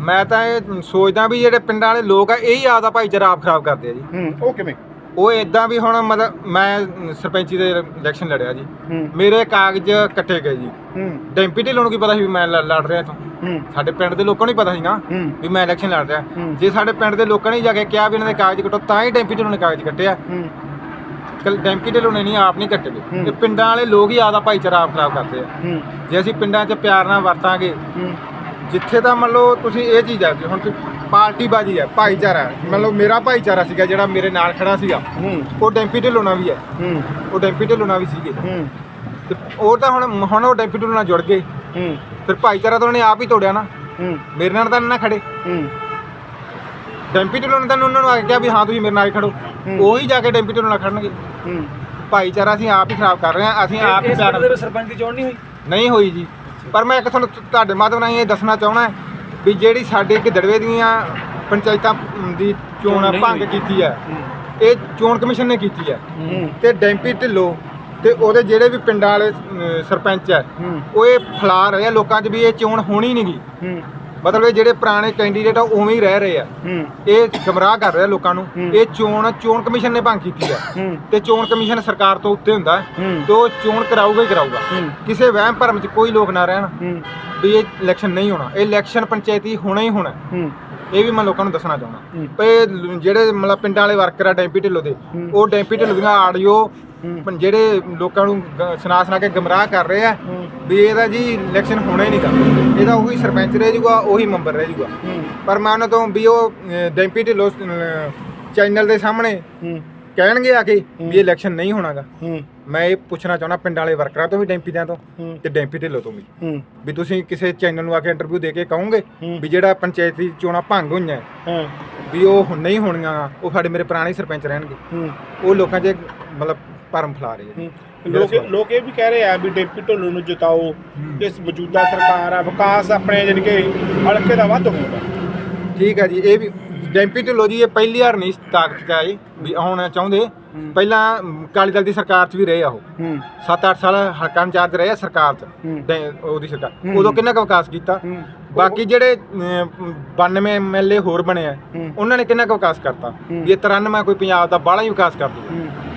ਮੈਂ ਤਾਂ ਇਹ ਸੋਚਦਾ ਵੀ ਜਿਹੜੇ ਪਿੰਡਾਂ ਵਾਲੇ ਲੋਕ ਆ ਇਹ ਹੀ ਆਪਦਾ ਭਾਈਚਾਰਾ ਆਪ ਖਰਾਬ ਕਰਦੇ ਆ ਜੀ। ਹੂੰ ਉਹ ਕਿਵੇਂ? ਉਹ ਇਦਾਂ ਵੀ ਹੁਣ ਮਤਲਬ ਮੈਂ ਸਰਪੰਚੀ ਦੇ ਇਲੈਕਸ਼ਨ ਲੜਿਆ ਜੀ। ਹੂੰ। ਮੇਰੇ ਕਾਗਜ਼ ਕੱਟੇ ਗਏ ਜੀ। ਹੂੰ। ਡੈਂਪੀ ਢਿੱਲੋਂ ਨੂੰ ਕੀ ਪਤਾ ਸੀ ਵੀ ਮੈਂ ਲ- ਲੜ ਰਿਹਾ ਇੱਥੋਂ? ਹੂੰ। ਸਾਡੇ ਪਿੰਡ ਦੇ ਲੋਕਾਂ ਨੂੰ ਹੀ ਪਤਾ ਸੀ ਨਾ ਹੂੰ। ਵੀ ਮੈਂ ਇਲੈਕਸ਼ਨ ਲੜ ਰਿਹਾ। ਹੂੰ। ਜੇ ਸਾਡੇ ਪਿੰਡ ਦੇ ਲੋਕਾਂ ਨੇ ਜਾ ਕੇ ਕਿਹਾ ਵੀ ਇਹਨਾਂ ਦੇ ਕਾਗਜ਼ ਕੱਟੋ ਤਾਂ ਹੀ ਡੈਂਪੀ ਢਿੱਲੋਂ ਨੇ ਕਾਗਜ਼ ਕੱਟਿਆ। ਹੂੰ। ਕੱਲ ਡੈਂਪੀ ਢਿੱਲੋਂ ਨੇ ਨਹੀਂ ਆਪ ਨਹੀਂ ਕੱਟੇ ਹੂੰ। ਤੇ ਪਿੰਡਾਂ ਵਾਲੇ ਲੋਕ ਹੀ ਆਪਦਾ ਭਾਈਚਾਰਾ ਆਪ ਖਰਾਬ ਕਰਦੇ ਆ। ਹੂੰ। ਜੇ ਅਸੀਂ ਪਿੰਡਾਂ 'ਚ ਪਿਆਰ ਨਾਲ ਵਰਤਾਂਗੇ ਹੂੰ। ਜਿੱਥੇ ਤਾਂ ਮੰਨ ਲਓ ਤੁਸੀਂ ਇਹ ਚੀਜ਼ ਆ ਕਿ ਹੁਣ ਤੁਸੀਂ ਪਾਰਟੀ ਬਾਜੀ ਹੈ ਭਾਈਚਾਰਾ ਹੈ। ਲਓ ਮੇਰਾ ਭਾਈਚਾਰਾ ਸੀਗਾ ਜਿਹੜਾ ਮੇਰੇ ਨਾਲ ਖੜਾ ਸੀਗਾ। ਹੂੰ। ਉਹ ਡੈਂਪੀ ਢਿੱਲੋਂ ਵੀ ਹੈ। ਹੂੰ। ਉਹ ਡੈਂਪੀ ਢਿੱਲੋਂ ਵੀ ਸੀਗੇ। ਹੂੰ। ਤੇ ਉਹ ਤਾਂ ਹੁਣ ਹੁਣ ਉਹ ਡੈਂਪੀ ਢਿੱਲੋਂ ਨਾਲ ਜੁੜ ਗਏ। ਹੂੰ। ਫਿਰ ਭਾਈਚਾਰਾ ਤਾਂ ਉਹਨੇ ਆਪ ਹੀ ਤੋੜਿਆ ਨਾ। ਹੂੰ। ਮੇਰੇ ਨਾਲ ਤਾਂ ਨਾ ਖੜੇ। ਹੂੰ। ਡੈਂਪੀ ਢਿੱਲੋਂ ਨੇ ਤਾਂ ਉਹਨਾਂ ਨੂੰ ਆ ਕੇ ਕਿਹਾ ਵੀ ਹਾਂ ਤੁਸੀਂ ਮੇਰੇ ਨਾਲ ਹੀ ਖੜੋ। ਉਹੀ ਜਾ ਕੇ ਡੈਂਪੀ ਢਿੱਲੋਂ ਨਾਲ ਖੜਨਗੇ। ਹੂੰ। ਭਾਈਚਾਰਾ ਅਸੀਂ ਆਪ ਹੀ ਖਰਾਬ ਕਰ ਰਹੇ ਹਾਂ। ਅਸੀਂ ਆਪ ਹੀ ਇਸ ਪਿਆਰ ਪਿੰਡ ਦੇ ਵਿੱਚ ਸਰਪੰਚ ਦੀ ਚੋਣ ਨਹੀਂ ਹੋਈ? ਨਹੀਂ ਹੋਈ ਜੀ। ਪਰ ਮੈਂ ਇੱਕ ਤੁਹਾਨੂੰ ਤੁਹਾਡੇ ਮਾਧਵ ਨਾਲ ਇਹ ਦੱਸਣਾ ਚਾਹਣਾ ਵੀ ਜਿਹੜੀ ਸਾਡੇ ਗਿੱਦੜਵੇ ਦੀਆਂ ਪੰਚਾਇਤਾਂ ਦੀ ਚੋਣ ਨਹੀਂ ਭੰਗ। ਕੀਤੀ ਹੈ। ਇਹ ਚੋਣ ਕਮਿਸ਼ਨ ਨੇ ਕੀਤੀ ਹੈ। ਤੇ ਡੈਂਪੀ ਢਿੱਲੋਂ ਤੇ ਉਹਦੇ ਜਿਹੜੇ ਵੀ ਪਿੰਡਾਂ ਵਾਲੇ ਸਰਪੰਚ ਹੈ ਉਹ ਇਹ ਫਲਾ ਰਹੇ ਆ ਲੋਕਾਂ 'ਚ ਵੀ ਇਹ ਚੋਣ ਹੋਣੀ ਨਹੀਂਗੀ ਹੂੰ। ਮਤਲਬ ਇਹ ਜਿਹੜੇ ਪੁਰਾਣੇ ਕੈਂਡੀਡੇਟ ਆ ਉਵੇਂ ਹੀ ਰਹਿ ਰਹੇ ਆ। ਹੂੰ। ਇਹ ਗਮਰਾਹ ਕਰ ਰਿਹਾ ਲੋਕਾਂ ਨੂੰ। ਇਹ ਚੋਣ ਚੋਣ ਕਮਿਸ਼ਨ ਨੇ ਭੰਗ ਕੀਤੀ ਹੂੰ। ਤੇ ਚੋਣ ਕਮਿਸ਼ਨ ਸਰਕਾਰ ਤੋਂ ਉੱਤੇ ਹੁੰਦਾ। ਤੇ ਉਹ ਚੋਣ ਕਰਾਊਗਾ ਹੀ ਕਰਾਊਗਾ। ਕਿਸੇ ਵਹਿਮ ਭਰਮ 'ਚ ਕੋਈ ਲੋਕ ਨਾ ਰਹਿਣ ਵੀ ਇਹ ਇਲੈਕਸ਼ਨ ਨਹੀਂ ਹੋਣਾ। ਇਹ ਇਲੈਕਸ਼ਨ ਪੰਚਾਇਤੀ ਹੋਣਾ ਹੀ ਹੋਣਾ। ਇਹ ਵੀ ਮੈਂ ਲੋਕਾਂ ਨੂੰ ਦੱਸਣਾ ਚਾਹੁੰਦਾ। ਲ- ਜਿਹੜੇ ਮਤਲਬ ਪਿੰਡਾਂ ਵਾਲੇ ਵਰਕਰ ਆ ਡੈਂਪੀ ਢਿੱਲੋਂ ਦੇ। ਉਹ ਡੈਂਪੀ ਢਿੱਲੋਂ ਦੀਆਂ ਆਡੀਓ ਹੂੰ। ਜਿਹੜੇ ਲੋਕਾਂ ਨੂੰ ਗ- ਸੁਣਾ ਸੁਣਾ ਕੇ ਗਮਰਾਹ ਕਰ ਰਹੇ ਆ। ਵੀ ਇਹਦਾ ਜੀ ਇਲੈਕਸ਼ਨ ਹੋਣਾ ਹੀ ਨਹੀਂਗਾ ਇਹਦਾ ਉਹੀ ਸਰਪੰਚ ਰਹਿ ਜਾਊਗਾ ਉਹੀ ਮੈਂਬਰ ਰਹਿ ਜਾਊਗਾ ਪਰ ਮੈਂ ਉਹਨਾਂ ਤੋਂ ਵੀ ਉਹ ਅ, ਡੈਂਪੀ ਢਿੱਲੋਂ ਚੈਨਲ ਦੇ ਸਾਹਮਣੇ ਕਹਿਣਗੇ ਆ ਕੇ ਵੀ ਇਲੈਕਸ਼ਨ ਨਹੀਂ ਹੋਣਾਗਾ ਮੈਂ ਇਹ ਪੁੱਛਣਾ ਚਾਹੁੰਦਾ ਪਿੰਡਾਂ ਵਾਲੇ ਵਰਕਰਾਂ ਤੋਂ ਵੀ ਡੈਂਪੀ ਦਿਆਂ ਤੋਂ। ਤੇ ਡੈਂਪੀ ਢਿੱਲੋਂ ਤੋਂ ਵੀ। ਵੀ ਤੁਸੀਂ ਕਿਸੇ ਚੈਨਲ ਨੂੰ ਆ ਕੇ ਇੰਟਰਵਿਊ ਦੇ ਕੇ ਕਹੋਗੇ। ਵੀ ਜਿਹੜਾ ਪੰਚਾਇਤੀ ਚੋਣਾਂ ਭੰਗ ਹੋਈਆਂ ਵੀ ਉਹ ਹੁਣ ਨਹੀਂ ਹੋਣੀਆਂ ਉਹ ਸਾਡੇ ਮੇਰੇ ਪੁਰਾਣੇ ਸਰਪੰਚ ਰਹਿਣਗੇ। ਉਹ ਲੋਕਾਂ 'ਚ ਮਤਲਬ ਭਰਮ ਫੈਲਾ ਰਹੇ ਹੂੰ। ਲੋਕ ਲੋਕ ਇਹ ਵੀ ਕਹਿ ਰਹੇ ਆ ਵੀ ਡੇਪੀ ਢੋਲੂ ਨੂੰ ਜਿਤਾਓ ਇਸ ਮੌਜੂਦਾ ਸਰਕਾਰ ਆ ਵਿਕਾਸ ਆਪਣੇ ਜਾਣੀ ਕਿ ਹਲਕੇ ਦਾ ਵੱਧ ਹੋਊਗਾ ਠੀਕ ਹੈ ਜੀ ਇਹ ਵੀ ਡੈਂਪੀ ਢਿੱਲੋਂ ਜੀ ਇਹ ਪਹਿਲੀ ਵਾਰ ਨਹੀਂ ਤਾਕਤ 'ਚ ਆਏ ਵੀ ਆਉਣਾ ਚਾਹੁੰਦੇ ਪਹਿਲਾਂ ਅਕਾਲੀ ਦਲ ਦੀ ਸਰਕਾਰ 'ਚ ਵੀ ਰਹੇ ਆ ਉਹ ਹੂੰ 7-8 ਸਾਲ ਹਲਕਾ ਇੰਚਾਰਜ ਰਹੇ ਆ ਸਰਕਾਰ 'ਚ। ਡੈ- ਉਹਦੀ ਸਰਕਾਰ। ਉਦੋਂ ਕਿੰਨਾ ਕੁ ਵਿਕਾਸ ਕੀਤਾ। ਬਾਕੀ ਜਿਹੜੇ ਅਮ, 92 ਐਮਐਲਏ ਹੋਰ ਬਣੇ ਆ। ਉਹਨਾਂ ਨੇ ਕਿੰਨਾ ਕੁ ਵਿਕਾਸ ਕਰਤਾ। ਵੀ ਇਹ 93 ਕੋਈ ਪੰਜਾਬ ਦਾ ਬਾਹਲਾ ਹੀ ਵਿਕਾਸ ਕਰ ਦੂਗਾ।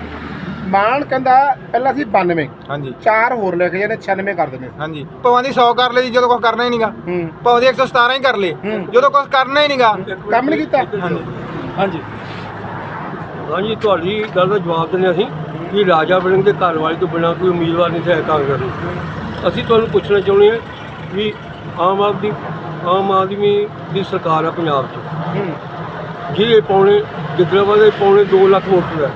ਮਾਨ ਕਹਿੰਦਾ ਪਹਿਲਾਂ ਸੀ 92 ਹਾਂਜੀ। ਚਾਰ ਹੋਰ ਲੈ ਕੇ ਜਾਣੇ 96 ਕਰ ਦਿੰਦੇ। ਹਾਂਜੀ। ਭਾਵੇਂ ਦੀ 100 ਕਰ ਲਈ ਜਦੋਂ ਕੁਝ ਕਰਨਾ ਹੀ ਨਹੀਂਗਾ ਹੂੰ। ਭਾਵੇਂ ਦੀ 117 ਹੀ ਕਰ ਲੇ ਹੂੰ। ਜਦੋਂ ਕੁਝ ਕਰਨਾ ਹੀ ਨਹੀਂਗਾ ਕੰਮ ਨਹੀਂ ਕੀਤਾ? ਹਾਂਜੀ। ਹਾਂਜੀ। ਹਾਂਜੀ ਤੁਹਾਡੀ ਗੱਲ ਦਾ ਜਵਾਬ ਦਿੰਦੇ ਅਸੀਂ ਕਿ ਰਾਜਾ ਵੜਿੰਗ ਦੇ ਘਰ ਵਾਲੇ ਤੋਂ ਬਿਨਾਂ ਕੋਈ ਉਮੀਦਵਾਰ ਨਹੀਂ ਹੈ ਕਾਂਗਰਸ ਨੂੰ ਅਸੀਂ ਤੁਹਾਨੂੰ ਪੁੱਛਣਾ ਚਾਹੁੰਦੇ ਹਾਂ ਵੀ ਆਮ ਆਦਮੀ ਆਮ ਆਦਮੀ ਦੀ ਸਰਕਾਰ ਆ ਪੰਜਾਬ 'ਚ। ਹੂੰ। ਜਿਹੜੇ ਪੌਣੇ ਗਿੱਦੜਾਵਾ ਦੇ ਪੌਣੇ 2 ਲੱਖ ਵੋਟਰ ਹੈ।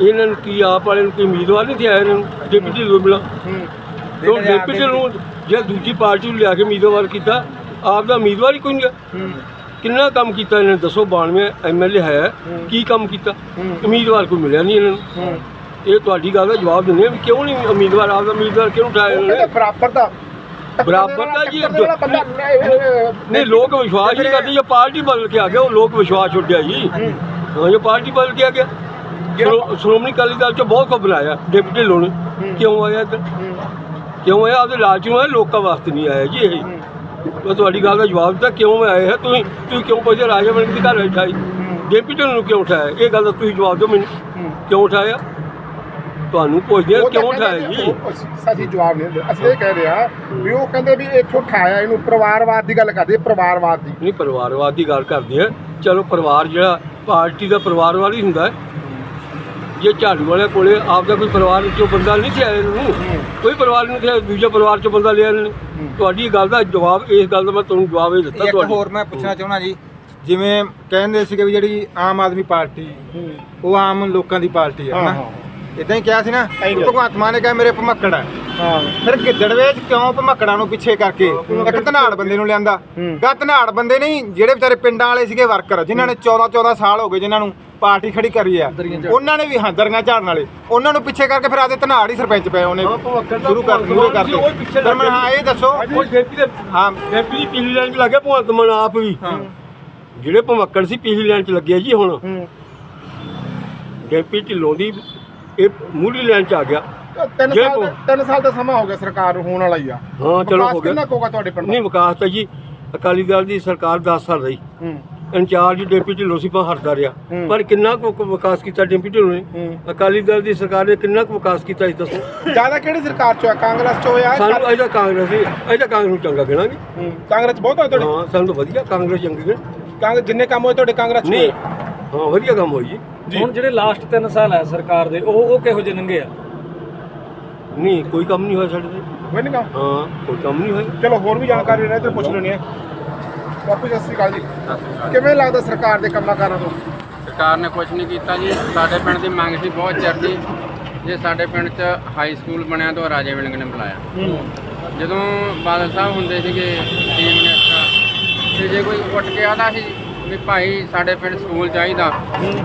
ਇਹਨਾਂ ਨੂੰ ਕੀ ਆਪ ਵਾਲੇ ਨੂੰ ਕੋਈ ਉਮੀਦਵਾਰ ਨਹੀਂ ਤੇ ਆਇਆ ਇਹਨਾਂ ਨੂੰ? ਡਿਪਟੀ ਢਿੱਲੋਂ ਮਿਲਾ। ਹੂੰ। ਕਿਉਂ ਡਿਪਟੀ ਢਿੱਲੋਂ ਜੇ ਦੂਜੀ ਪਾਰਟੀ ਨੂੰ ਲਿਆ ਕੇ ਉਮੀਦਵਾਰ ਕੀਤਾ ਆਪ ਦਾ ਉਮੀਦਵਾਰ ਹੀ ਕੋਈ ਨਹੀਂ ਕਿੰਨਾ ਕੰਮ ਕੀਤਾ ਇਹਨਾਂ ਨੇ? ਦੱਸੋ 92 ਐਮਐਲਏ ਹੈ। ਕੀ ਕੰਮ ਕੀਤਾ? ਉਮੀਦਵਾਰ ਕੋਈ ਮਿਲਿਆ ਨਹੀਂ ਇਹਨਾਂ ਨੂੰ। ਇਹ ਤੁਹਾਡੀ ਗੱਲ ਦਾ ਜਵਾਬ ਦਿੰਦੇ ਆ ਵੀ ਕਿਉਂ ਨਹੀਂ ਉਮੀਦਵਾਰ ਆਪਦਾ ਉਮੀਦਵਾਰ ਕਿਉਂ ਉਠਾਇਆ ਇਹਨਾਂ ਨੇ? ਬਰਾਬਰ ਦਾ। ਬਰਾਬਰ ਦਾ ਜੀ। ਦੇ ਨਹੀਂ ਲੋਕ ਵਿਸ਼ਵਾਸ ਨਹੀਂ ਕਰਦੇ ਜੇ ਪਾਰਟੀ ਬਦਲ ਕੇ ਆ ਗਿਆ ਉਹ ਲੋਕ ਵਿਸ਼ਵਾਸ ਛੁੱਟਿਆ ਜੀ। ਹਾਂ ਜੇ ਪਾਰਟੀ ਬਦਲ ਕੇ ਆ ਗਿਆ। ਸ਼੍ਰੋ- ਸ਼੍ਰੋਮਣੀ ਅਕਾਲੀ ਦਲ ਚ ਬਹੁਤ ਕੁ ਬਣਾਇਆ ਡਿਪਟੀ ਲੋਨ ਕਿਉਂ ਆਇਆ ਇੱਧਰ? ਕਿਉਂ ਆਇਆ? ਉਹਦੇ ਲਾਲਚ ਨੂੰ ਆਇਆ ਲੋਕਾਂ ਵਾਸਤੇ ਨਹੀਂ ਆਇਆ ਜੀ ਇਹ। ਉਹ ਤੁਹਾਡੀ ਗੱਲ ਦਾ ਜਵਾਬ ਦਿੱਤਾ ਕਿਉਂ ਆਏ ਹੈ ਤੁਸੀਂ ਤੁਸੀਂ ਕਿਉਂ ਪੁੱਛਦੇ ਰਾਜਾ ਬਣ ਕੇ ਘਰ ਉਠਾਈ ਡਿਪਟੀ ਨੂੰ ਕਿਉਂ ਉਠਾਇਆ? ਇਹ ਗੱਲ ਦਾ ਤੁਸੀਂ ਜਵਾਬ ਦਿਓ ਮੈਨੂੰ। ਕਿਉਂ ਉਠਾਇਆ? ਤੁਹਾਨੂੰ ਪੁੱਛਦੇ ਕਿਉਂ ਉਠਾਇਆ ਜੀ? ਅਸੀਂ ਜਵਾਬ ਨਹੀਂ ਅਸੀਂ ਇਹ ਕਹਿ ਰਹੇ ਵੀ ਉਹ ਕਹਿੰਦੇ ਵੀ ਇੱਥੋਂ ਠਾਇਆ ਇਹਨੂੰ ਪਰਿਵਾਰਵਾਦ ਦੀ ਗੱਲ ਕਰਦੇ ਪਰਿਵਾਰਵਾਦ ਦੀ। ਨਹੀਂ ਪਰਿਵਾਰਵਾਦ ਦੀ ਗੱਲ ਕਰਦੇ ਆ। ਚਲੋ ਪਰਿਵਾਰ ਜਿਹੜਾ ਪਾਰਟੀ ਦਾ ਪਰਿਵਾਰਵਾਦ ਹੀ ਹੁੰਦਾ ਹੈ। ਜੇ ਝਾੜੂ ਵਾਲੇ ਕੋਲੇ ਆਪਦਾ ਕੋਈ ਪਰਿਵਾਰ ਚੋਂ ਬੰਦਾ ਨਹੀਂ ਸੀ ਆਇਆ ਇਹਨੂੰ ਕੋਈ ਪਰਿਵਾਰ ਨਹੀਂ ਸੀ ਦੂਜੇ ਪਰਿਵਾਰ ਚੋਂ ਬੰਦਾ ਲਿਆ ਇਹਨਾਂ। ਨੇ ਤੁਹਾਡੀ ਗੱਲ ਦਾ ਜਵਾਬ ਇਸ ਗੱਲ ਦਾ ਮੈਂ ਤੁਹਾਨੂੰ ਜਵਾਬ ਇਹ ਦਿੱਤਾ ਇੱਕ ਤੁਹਾਡੀ। ਹੋਰ ਮੈਂ ਪੁੱਛਣਾ ਚਾਹੁੰਦਾ ਜੀ ਜਿਵੇਂ ਕਹਿੰਦੇ ਸੀਗੇ ਵੀ ਜਿਹੜੀ ਆਮ ਆਦਮੀ ਪਾਰਟੀ ਉਹ ਆਮ ਲੋਕਾਂ ਦੀ ਪਾਰਟੀ ਹੈ ਹਾਂ ਹਨਾ? ਹਾਂ। ਇਦਾਂ ਹੀ ਕਿਹਾ ਸੀ ਨਾ ਭਗਵੰਤ ਮਾਨ ਨੇ ਕਿਹਾ ਮੇਰੇ ਭਮੱਕੜ ਹੈ ਹਾਂ। ਫਿਰ ਗਿੱਦੜਵੇ ਚ ਕਿਉਂ ਭਮੱਕੜਾਂ ਨੂੰ ਪਿੱਛੇ ਕਰਕੇ ਇੱਕ ਧਨਾੜ ਬੰਦੇ ਨੂੰ ਲਿਆਂਦਾ। ਗਾ ਧਨਾੜ ਬੰਦੇ ਨਹੀਂ ਜਿਹੜੇ ਵਿਚਾਰੇ ਪਿੰਡਾਂ ਵਾਲੇ ਸੀਗੇ ਵਰਕਰ ਜਿਨ੍ਹਾਂ ਨੇ 14 14 ਸਾਲ ਹੋ ਗਏ ਜਿਨ੍ਹਾਂ ਨੂੰ ਪਾਰਟੀ ਖੜੀ ਕਰੀ ਆ। ਉਹਨਾਂ ਨੇ ਵੀ ਹਾਂ ਦਰੀਆਂ ਝਾੜਨ ਵਾਲੇ। ਉਹਨਾਂ ਨੂੰ ਪਿੱਛੇ ਕਰਕੇ ਫਿਰ ਆਦੇ ਧਨਾੜ ਹੀ ਸਰਪੰਚ ਪਏ ਉਹਨੇ ਸ਼ੁਰੂ ਕਰ ਸ਼ੁਰੂ ਕਰ ਉਹ ਪਿੱਛੇ ਦਿੱਤੇ ਫਿਰ ਮੈਂ ਹਾਂ ਇਹ ਦੱਸੋ। ਹਾਂ। ਦੀ ਪੀਲੀ ਲਾਈਨ 'ਚ ਲੱਗਿਆ ਭਗਵੰਤ ਮਾਨ ਆਪ ਵੀ। ਜਿਹੜੇ ਭਮੱਕੜ ਸੀ ਪੀਲੀ ਲਾਈਨ 'ਚ ਲੱਗੇ ਜੀ ਹੁਣ। ਡੇਪੀ ਢਿੱਲੋਂ ਦੀ ਇਹ ਮੂਲੀ ਲਾਈਨ 'ਚ ਆ ਗਿਆ। ਤਿੰਨ ਜੇ ਸਾਲ ਕੋ- ਦਾ ਤਿੰਨ ਸਾਲ ਦਾ ਸਮਾਂ ਹੋ ਗਿਆ ਸਰਕਾਰ ਨੂੰ ਹੋਣ ਵਾਲਾ ਹੀ ਆ। ਹਾਂ ਚਲੋ ਵਿਕਾਸ ਹੋ ਗਿਆ। ਕਿੰਨਾ ਕੁ ਹੋਗਾ ਤੁਹਾਡੇ ਪਿੰਡ ਦਾ? ਨਹੀਂ ਵਿਕਾਸ ਤਾਂ ਜੀ ਅਕਾਲੀ ਦਲ ਦੀ ਸਰਕਾਰ 10 ਸਾਲ ਰਹੀ। ਹੂੰ। ਇੰਚਾਰਜ ਡਿਪਟੀ ਢਿੱਲੋਂ ਸੀ ਪਰ ਹਟਦਾ ਰਿਹਾ। ਹੂੰ। ਪਰ ਕਿੰਨਾ ਕੁ ਵਿਕਾਸ ਕੀਤਾ ਡਿਪਟੀ ਢਿੱਲੋਂ ਨੇ? ਹੂੰ। ਅਕਾਲੀ ਦਲ ਦੀ ਸਰਕਾਰ ਨੇ ਕਿੰਨਾ ਕੁ ਵਿਕਾਸ ਕੀਤਾ ਇਹ ਦੱਸੋ। ਜ਼ਿਆਦਾ ਕਿਹੜੀ ਸਰਕਾਰ ਚ ਹੋਇਆ ਕਾਂਗਰਸ ਚ ਹੋਇਆ ਸਾਨੂੰ ਅਜਾ ਕਾਂਗਰਸ ਹੀ ਅਜਾ ਕਾਂਗਰਸ ਨੂੰ ਚੰਗਾ ਹੂੰ, ਕਾਂਗਰਸ ਚ ਬਹੁਤ ਹੋਇਆ ਤੁਹਾਡੇ? ਹਾਂ ਸਾਨੂੰ ਤਾਂ ਵਧੀਆ ਕਾਂਗਰਸ ਚੰਗੀ ਗਿਣ ਕਾਂਗਰਸ ਜਿੰਨੇ ਕੰਮ ਹੋਏ ਤੁਹਾਡੇ ਕਾਂਗਰਸ ਚ ਨਹੀਂ। ਹਾਂ ਵਧੀਆ ਕੰਮ ਹੋਈ ਜੀ। ਹੁਣ ਜਿਹੜੇ ਲਾਸਟ 3 ਸਾਲ ਹੈ ਸਰਕਾਰ ਦੇ ਉਹ ਉਹ ਕਿਹੋ ਜਿਹੇ ਲੰਘੇ ਆ? ਨਹੀਂ ਕੋਈ ਕੰਮ ਨਹੀਂ ਹੋਇਆ ਸਾਡੇ ਤੇ। ਹੋਏ ਨੀ ਕੰਮ? ਹਾਂ ਕੋਈ ਕੰਮ ਨਹੀਂ ਹੋਇਆ। ਚਲੋ ਹੋਰ ਵੀ ਜਾਣਕਾਰੀ ਲੈਣੇ ਤੇ ਪੁੱਛ ਲੈਣੀ ਹੈ। ਬਾਪੂ ਸਤਿ ਸ਼੍ਰੀ ਅਕਾਲ ਜੀ। ਕਿਵੇਂ ਲੱਗਦਾ ਸਰਕਾਰ ਦੇ ਕੰਮਾਂ ਕਾਰਾਂ ਤੋਂ? ਸਰਕਾਰ ਨੇ ਕੁਝ ਨਹੀਂ ਕੀਤਾ ਜੀ। ਸਾਡੇ ਪਿੰਡ ਦੀ ਮੰਗ ਸੀ ਬਹੁਤ ਚਿਰ ਦੀ ਜੇ ਸਾਡੇ ਪਿੰਡ 'ਚ ਹਾਈ ਸਕੂਲ ਬਣਿਆ ਤਾਂ ਰਾਜੇ ਵਿਲੰਗ ਨੇ ਬੁਲਾਇਆ। ਜਦੋਂ ਬਾਦਲ ਸਾਹਿਬ ਹੁੰਦੇ ਸੀਗੇ ਚੀਫ ਮਿਨਿਸਟਰ ਤੇ ਜੇ ਕੋਈ ਉੱਠ ਕੇ ਆਦਾ ਸੀ ਵੀ ਭਾਈ ਸਾਡੇ ਪਿੰਡ ਸਕੂਲ ਚਾਹੀਦਾ।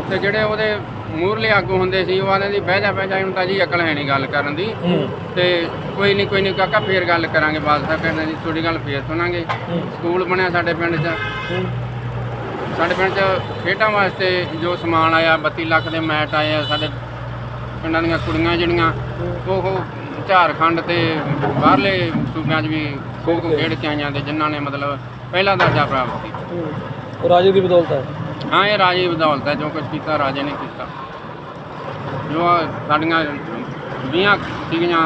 ਤੇ ਜਿਹੜੇ ਉਹਦੇ ਮੂਰਲੇ ਆਗੂ ਹੁੰਦੇ ਸੀ ਉਹ ਆਂਦੇ ਸੀ ਬਹਿ ਜਾ ਬਹਿ ਜਾ ਹੁਣ ਤਾਂ ਜੀ ਅਕਲ ਹੈ ਨਹੀਂ ਗੱਲ ਕਰਨ ਦੀ। ਤੇ ਕੋਈ ਨਹੀਂ ਕੋਈ ਨਹੀਂ ਕਾਕਾ ਫੇਰ ਗੱਲ ਕਰਾਂਗੇ ਬਾਦਸ਼ਾਹ ਕਹਿੰਦੇ ਜੀ ਤੁਹਾਡੀ ਗੱਲ ਫੇਰ ਸੁਣਾਂਗੇ। ਸਕੂਲ ਬਣਿਆ ਸਾਡੇ ਪਿੰਡ 'ਚ। ਸਾਡੇ ਪਿੰਡ 'ਚ ਖੇਡਾਂ ਵਾਸਤੇ ਜੋ ਸਮਾਨ ਆਇਆ 32 ਲੱਖ ਦੇ ਮੈਟ ਆਏ ਆ ਸਾਡੇ ਪਿੰਡਾਂ ਦੀਆਂ ਕੁੜੀਆਂ ਜਿਹੜੀਆਂ ਉਹ ਝਾਰਖੰਡ ਤੇ ਬਾਹਰਲੇ ਸੂਬਿਆਂ 'ਚ ਵੀ ਖੋ ਖੋ ਖੇਡ ਕੇ ਆਈਆਂ ਤੇ ਜਿਨ੍ਹਾਂ ਨੇ ਮਤਲਬ ਪਹਿਲਾ ਦਰਜਾ ਪ੍ਰਾਪਤ ਕੀਤਾ। ਉਹ ਰਾਜੇ ਦੀ ਬਦੌਲਤ ਹੈ। ਹਾਂ ਇਹ ਰਾਜੇ ਦੀ ਬਦੌਲਤ ਹੈ ਜੋ ਕੁਝ ਕੀਤਾ ਰਾਜੇ ਨੇ ਕੀਤਾ। ਜੋ ਸਾਡੀਆਂ ਵੀਆਂ ਸੀਗੀਆਂ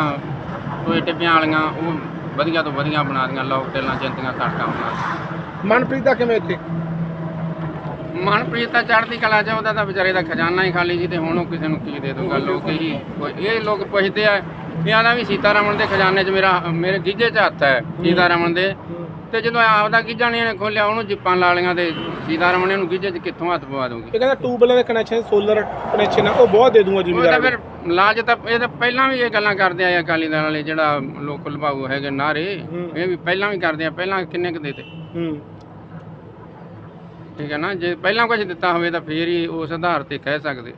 ਟੋਏ ਟਿੱਬਿਆਂ ਵਾਲੀਆਂ ਉਹ ਵਧੀਆ ਤੋਂ ਵਧੀਆ ਬਣਾ ਦੀਆਂ ਲੋਕ ਟੇਲਾਂ ਜੰਤੀਆਂ ਸੜਕਾਂ ਬਣਾ। ਮਨਪ੍ਰੀਤ ਦਾ ਕਿਵੇਂ ਇੱਥੇ? ਮਨਪ੍ਰੀਤ ਤਾਂ ਚੜ੍ਹਦੀ ਕਲਾ ਚ ਉਹਦਾ ਤਾਂ ਵਿਚਾਰੇ ਦਾ ਖਜ਼ਾਨਾ ਹੀ ਖਾਲੀ ਸੀ ਤੇ ਹੁਣ ਉਹ ਕਿਸੇ ਨੂੰ ਕੀ ਦੇ ਦੂਗਾ ਲੋਕ ਹੀ ਕੋਈ- ਇਹ ਲੋਕ ਪੁੱਛਦੇ ਆ ਵੀ ਆਣਾ ਵੀ ਸੀਤਾਰਮਣ ਦੇ ਖਜ਼ਾਨੇ 'ਚ ਮੇਰਾ ਮੇਰੇ ਗੀਜੇ 'ਚ ਹੱਥ ਹੈ ਸੀਤਾਰਮਣ ਦੇ। ਤੇ ਜਦੋਂ ਆਪਦਾ ਗੀਜਾ ਇਹਨੇ ਖੋਲਿਆ ਉਹਨੂੰ ਜਿੱਪਾਂ ਲਾ ਲਈਆਂ ਤੇ ਸੀਤਾਰਮਣ ਇਹਨੂੰ ਗੀਜੇ 'ਚ ਕਿੱਥੋਂ ਹੱਥ ਪਵਾ ਦੂਗੀ ਇਹ ਕਹਿੰਦਾ ਟੂਬਲਾਂ ਦੇ ਕਨੈਕਸ਼ਨ ਸੋਲਰ ਕਨੈਕਸ਼ਨ ਆ ਉਹ ਬਹੁਤ ਦੇ ਦੂੰਗਾ ਉਹ ਤਾਂ ਜ਼ਿਮੀਦਾਰਾਂ ਫਿਰ ਲਾਜ ਤਾਂ ਇਹ ਤਾਂ ਪਹਿਲਾਂ ਵੀ ਇਹ ਗੱਲਾਂ ਕਰਦੇ ਆਏ ਅਕਾਲੀ ਦਲ ਵਾਲੇ ਜਿਹੜਾ ਲੋਕ ਲਭਾਊ ਹੈਗੇ ਨਾਰੇ ਇਹ ਵੀ ਪਹਿਲਾਂ ਵੀ ਕਰਦੇ ਆ ਪਹਿਲਾਂ ਕਿੰਨੇ ਕੁ ਦੇਤੇ ਹੂੰ। ਠੀਕ ਹੈ ਨਾ ਜੇ ਪਹਿਲਾਂ ਕੁਝ ਦਿੱਤਾ ਹੋਵੇ ਤਾਂ ਫੇਰ ਹੀ ਉਸ ਆਧਾਰ ਤੇ ਕਹਿ ਸਕਦੇ।